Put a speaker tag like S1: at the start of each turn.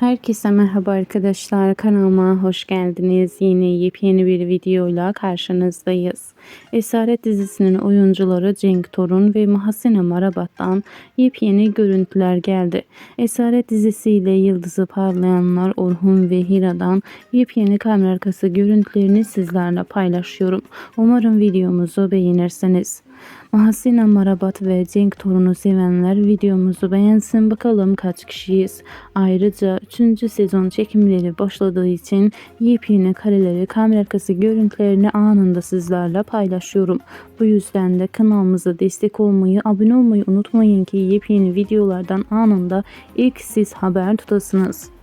S1: Herkese merhaba arkadaşlar kanalıma hoş geldiniz. Yine yepyeni bir videoyla karşınızdayız. Esaret dizisinin oyuncuları Cenk Torun ve Mahsine Marabat'tan yepyeni görüntüler geldi. Esaret dizisiyle yıldızı parlayanlar Orhun ve Hira'dan yepyeni kamera arkası görüntülerini sizlerle paylaşıyorum. Umarım videomuzu beğenirsiniz. Mahsine Marabat ve Cenk Torun'u sevenler videomuzu beğensin bakalım kaç kişiyiz. Ayrıca 3. sezon çekimleri başladığı için yepyeni kareleri, kamera arkası görüntülerini anında sizlerle paylaşıyorum. Bu yüzden de kanalımıza destek olmayı, abone olmayı unutmayın ki yepyeni videolardan anında ilk siz haber tutasınız.